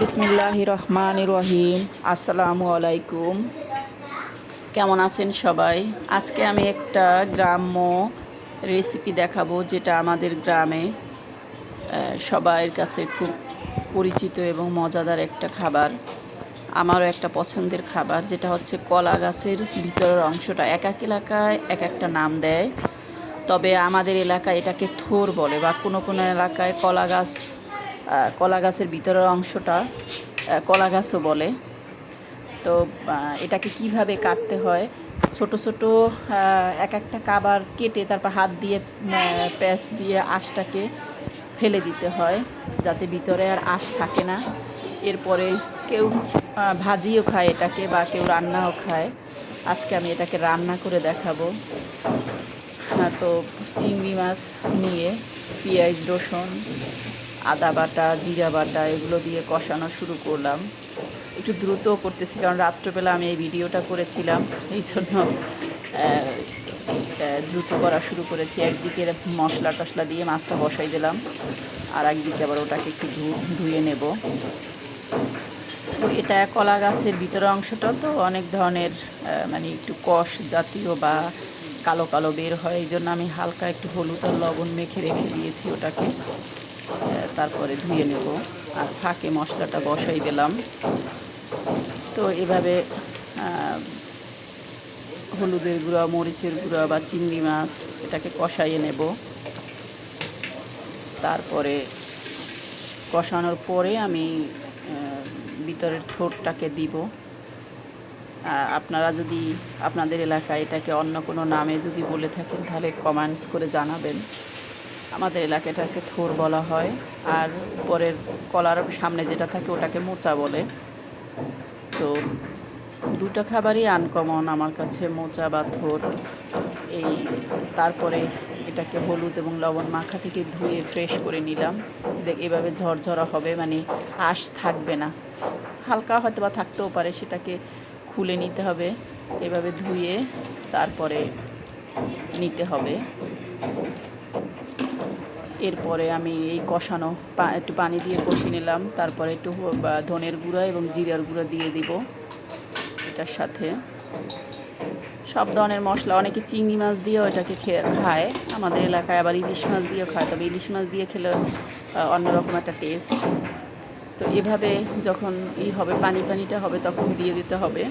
বিসমিল্লাহ রহমান রহিম আসসালামু আলাইকুম। কেমন আছেন সবাই? আজকে আমি একটা গ্রাম্য রেসিপি দেখাবো যেটা আমাদের গ্রামে সবার কাছে খুব পরিচিত এবং মজাদার একটা খাবার। আমারও একটা পছন্দের খাবার, যেটা হচ্ছে কলা গাছের ভিতরের অংশটা। এক এক এলাকায় এক একটা নাম দেয়। তবে আমাদের এলাকায় এটাকে থোর বলে বা কোনো কোনো এলাকায় কলা গাছ কলা গাছের ভিতরের অংশটা কলা গাছও বলে। তো এটাকে কীভাবে কাটতে হয়? ছোট ছোট এক একটা কাবার কেটে তারপর হাত দিয়ে প্যাঁচ দিয়ে আঁশটাকে ফেলে দিতে হয়, যাতে ভিতরে আর আঁশ থাকে না। এরপরে কেউ ভাজিও খায় এটাকে বা কেউ রান্নাও খায়। আজকে আমি এটাকে রান্না করে দেখাবো। হ্যাঁ তো চিংড়ি মাছ নিয়ে পেঁয়াজ, রসুন আদা বাটা, জিরা বাটা, এগুলো দিয়ে কষানো শুরু করলাম। একটু দ্রুত করতেছি, কারণ রাত্রবেলা আমি এই ভিডিওটা করেছিলাম, এই জন্য দ্রুত করা শুরু করেছি। একদিকে মশলা টশলা দিয়ে মাছটা বসাই দিলাম, আর একদিকে আবার ওটাকে একটু ধুয়ে নেব। তো এটা কলা গাছের ভিতরের অংশটা, তো অনেক ধরনের মানে একটু কষ জাতীয় বা কালো কালো বের হয়, এই জন্য আমি হালকা একটু হলুদ আর লবণ মেখে রেখে দিয়েছি ওটাকে। তারপরে ধুয়ে নেব। আর ফাঁকে মশলাটা বসাই দিলাম। তো এভাবে হলুদের গুঁড়া, মরিচের গুঁড়া বা চিংড়ি মাছ এটাকে কষাইয়ে নেব। তারপরে কষানোর পরে আমি ভিতরের থোরটাকে দিব। আপনারা যদি আপনাদের এলাকায় এটাকে অন্য কোনো নামে যদি বলে থাকেন, তাহলে কমেন্টস করে জানাবেন। আমাদের এলাকাটাকে থোর বলা হয় আর উপরের কলার সামনে যেটা থাকে ওটাকে মোচা বলে। তো দুটো খাবারই আনকমন আমার কাছে, মোচা বা থোর। এই তারপরে এটাকে হলুদ এবং লবণ মাখা থেকে ধুয়ে ফ্রেশ করে নিলাম। দেখ এভাবে ঝরঝরা হবে মানে আঁশ থাকবে না। হালকা হয়তো বা থাকতেও পারে, সেটাকে খুলে নিতে হবে। এভাবে ধুয়ে তারপরে নিতে হবে। এরপরে আমি এই কষানো একটু পানি দিয়ে কষিয়ে নিলাম। তারপরে একটু ধনের গুঁড়া এবং জিরার গুঁড়া দিয়ে দিব এটার সাথে। সব ধরনের মশলা, অনেকে চিংড়ি মাছ দিয়েও এটাকে খেয়ে খায়। আমাদের এলাকায় আবার ইলিশ মাছ দিয়েও খায়, তবে ইলিশ মাছ দিয়ে খেলে অন্যরকম একটা টেস্ট তো এভাবে যখন ই হবে, পানি পানিটা হবে, তখন দিয়ে দিতে হবে।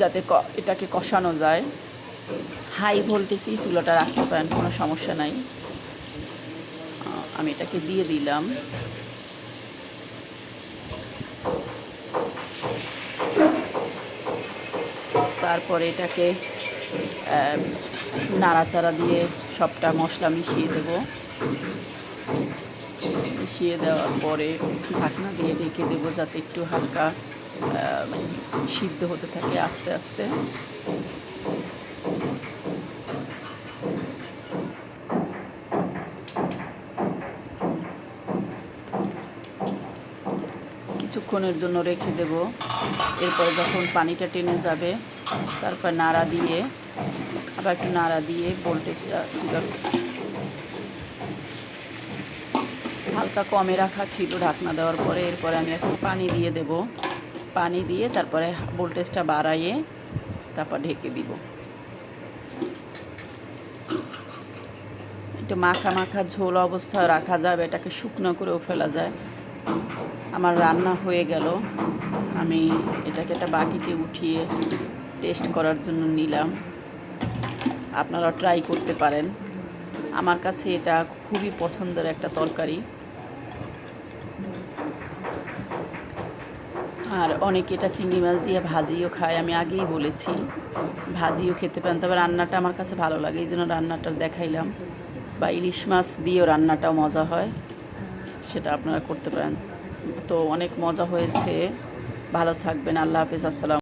যাতে এটাকে কষানো যায়। হাই ভোল্টেজই চুলাটা রাখতে পারেন, কোনো সমস্যা নাই। আমি এটাকে দিয়ে দিলাম। তারপরে এটাকে নাড়াচাড়া দিয়ে সবটা মশলা মিশিয়ে দেব। মিশিয়ে দেওয়ার পরে ঢাকনা দিয়ে ঢেকে দেবো যাতে একটু হালকা মানে সিদ্ধ হতে থাকে আস্তে আস্তে। কিছুক্ষণের জন্য রেখে দেব। এরপরে যখন পানিটা টেনে যাবে, তারপর নাড়া দিয়ে, আবার একটু নাড়া দিয়ে ভোল্টেজটা হালকা কমে রাখা ছিল ঢাকনা দেওয়ার পরে, এরপরে আমি এখন পানি দিয়ে দেব। পানি দিয়ে তারপরে ভোল্টেজটা বাড়াইয়ে তারপর ঢেকে দিব। একটু মাখা মাখা ঝোল অবস্থা রাখা যাবে, এটাকে শুকনো করেও ফেলা যায়। আমার রান্না হয়ে গেল। আমি এটাকে একটা বাটিতে উঠিয়ে টেস্ট করার জন্য নিলাম। আপনারা ট্রাই করতে পারেন। আমার কাছে এটা খুবই পছন্দের একটা তরকারি। আর অনেকে এটা চিংড়ি মাছ দিয়ে ভাজিও খায়, আমি আগেই বলেছি। ভাজিও খেতে পারেন, তবে রান্নাটা আমার কাছে ভালো লাগে, এই জন্য রান্নাটা দেখাইলাম। বা ইলিশ মাছ দিয়েও রান্নাটাও মজা হয়, সেটা আপনারা করতে পারেন। তো অনেক মজা হয়েছে। ভালো থাকবেন। আল্লাহ হাফিজ। আসসালাম